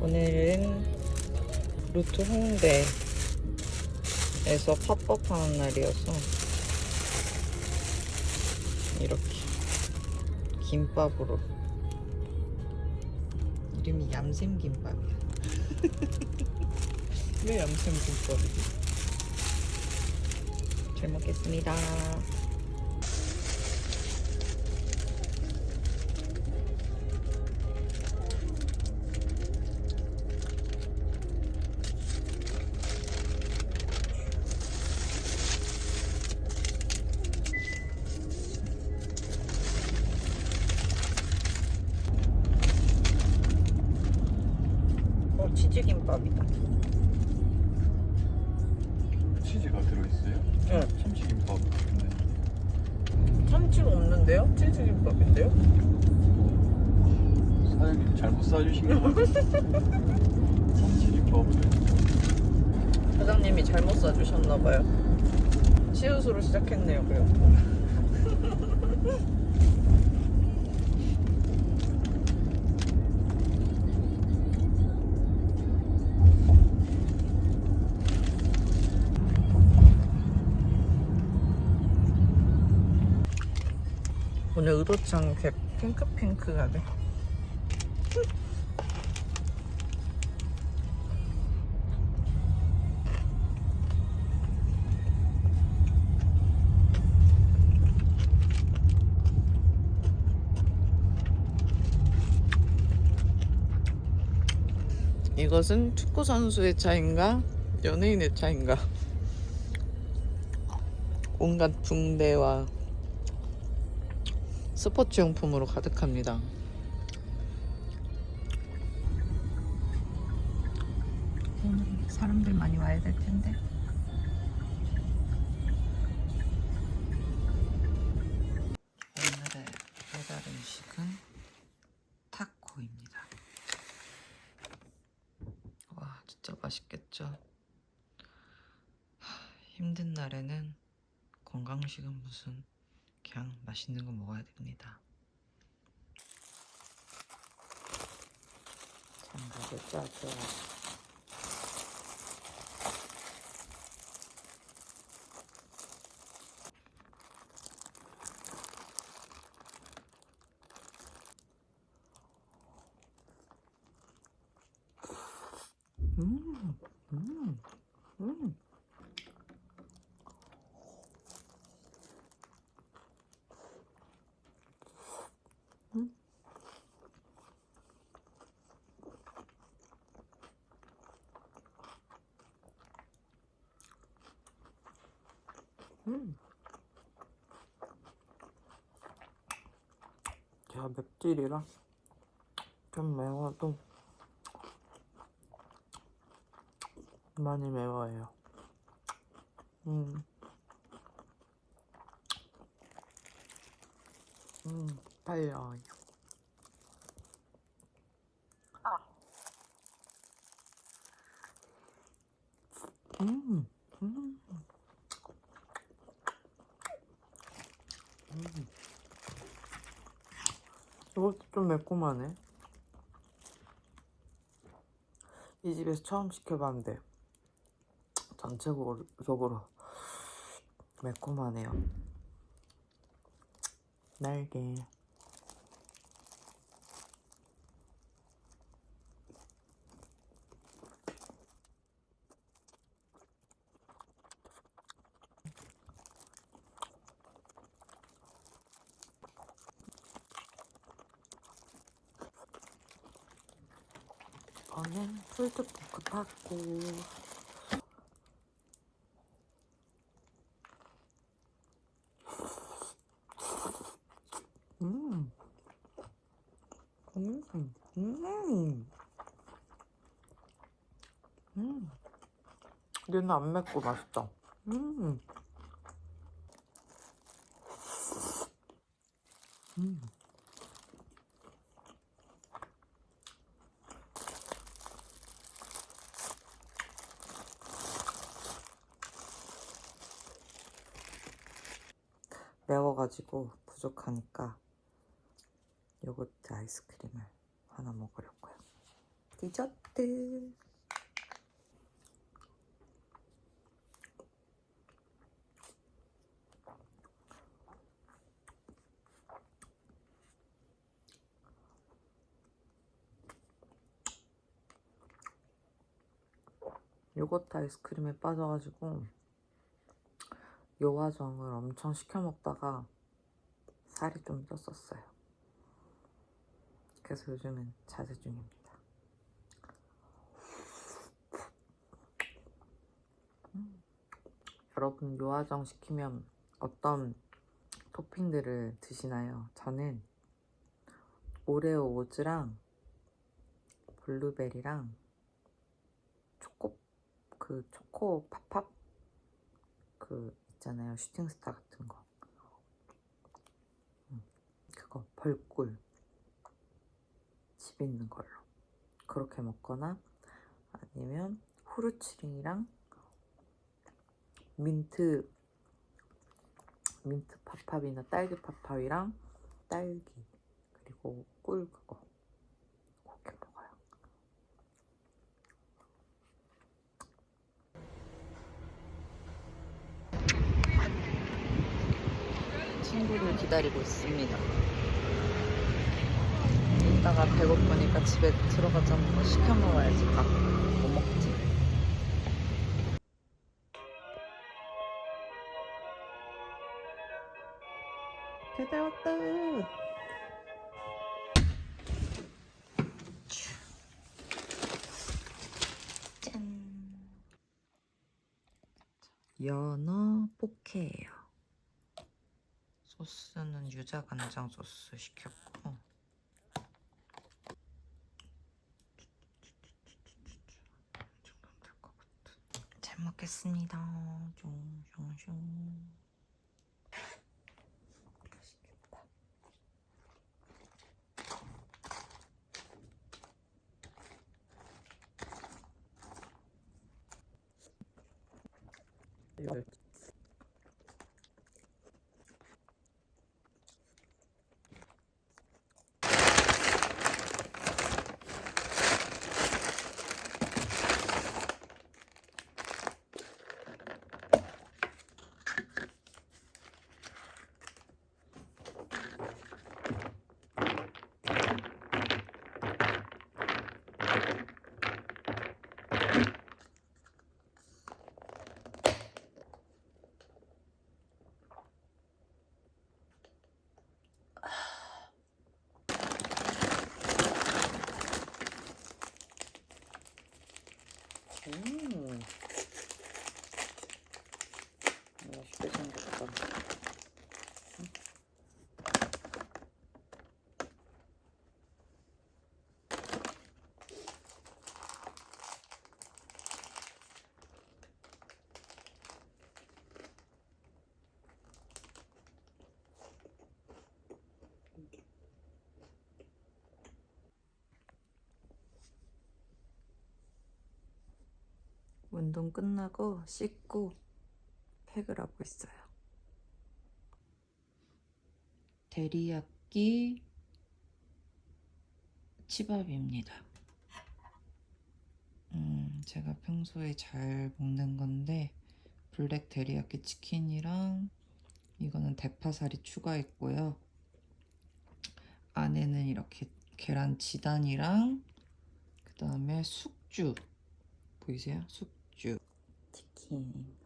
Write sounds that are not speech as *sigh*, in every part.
오늘은 루트 홍대에서 팝업 하는 날이어서 이렇게 김밥으로 이름이 얌샘 김밥이야. *laughs* 왜 얌샘 김밥이지? 잘 먹겠습니다. 치즈김밥이다. 치즈가 들어있어요? 응. 참치김밥 같은데 참치가 없는데요? 치즈김밥인데요? 사장님 잘못 싸주신 거 같아요 *laughs* 참치김밥을 사장님이 잘못 싸주셨나봐요. 치우수로 시작했네요, 그요. *laughs* 오늘 의도치 않게 핑크핑크가 돼. 이것은 축구 선수의 차인가 연예인의 차인가 온갖 붕대와 스포츠 용품으로 가득합니다. 오늘 사람들 많이 와야 될 텐데. 오늘의 배달 음식은 타코입니다. 와, 진짜 맛있겠죠? 하, 힘든 날에는 건강식은 무슨 그냥 맛있는 거 먹어야 됩니다. 장갑을 짜줘야지. 음, 음, 음. 음. 제가 맵찔이라 좀 매워도 많이 매워요. 음. 음, 달려요. 음, 음. 음. 이것도 좀 매콤하네. 이 집에서 처음 시켜봤는데 전체적으로 매콤하네요. 날개. 이거는 풀드포크 타코. 음. 음. 음. 음. 얘는 안 맵고 맛있다. 음. 음. 매워가지고 부족하니까 요거트 아이스크림을 하나 먹으려고요. 디저트. 요거트 아이스크림에 빠져가지고 요화정을 엄청 시켜 먹다가 살이 좀 쪘었어요. 그래서 요즘은 자제 중입니다. 음. 여러분 요화정 시키면 어떤 토핑들을 드시나요? 저는 오레오 오즈랑 블루베리랑 초코 그 초코 팝팝 그 있잖아요. 슈팅스타 같은 거. 음, 그거 벌꿀. 집에 있는 걸로. 그렇게 먹거나 아니면 후르츠링이랑 민트 민트 팝팝이나 딸기 팝팝이랑 딸기 그리고 꿀 그거 그렇게 먹어요. 친구를 기다리고 있습니다. 이따가 배고프니까 집에 들어가서 뭐 시켜 먹어야지. 밥뭐 먹지? 배달 왔다. 짠. 연어 포케예요. 소스는 유자 간장 소스 시켰고. 잘 먹겠습니다. 숑숑숑. 맛있겠다. 열. 음. 맛있게 생겼다. 운동 끝나고 씻고 팩을 하고 있어요. 데리야끼 치밥입니다. 음, 제가 평소에 잘 먹는 건데 블랙 데리야끼 치킨이랑 이거는 대파살이 추가했고요. 안에는 이렇게 계란 지단이랑 그 다음에 숙주 보이세요? 숙주 치킨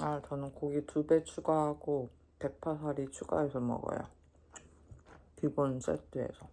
아 저는 고기 두 배 추가하고 대파살이 추가해서 먹어요. 기본 세트에서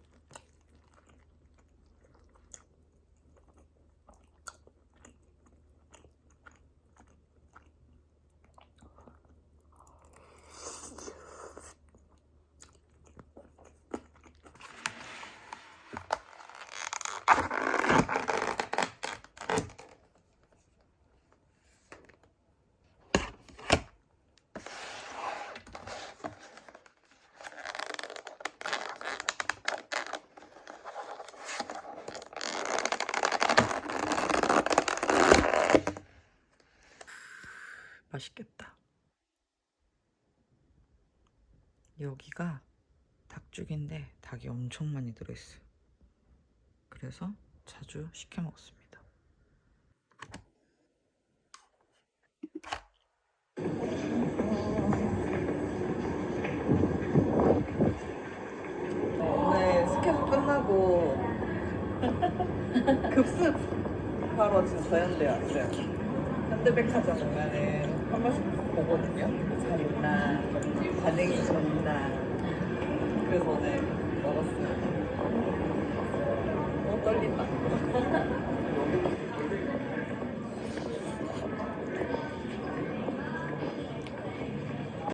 여기가 닭죽인데 닭이 엄청 많이 들어있어요. 그래서 자주 시켜 먹습니다. 오늘 스케줄 끝나고 *laughs* 급습 바로 지금 저현대 왔어요. 현대백화점 오면은 한 번씩 보거든요. 잘 있나, 반응이 좋나. 그래서 오늘 먹었어요. 너무 떨린다. *laughs*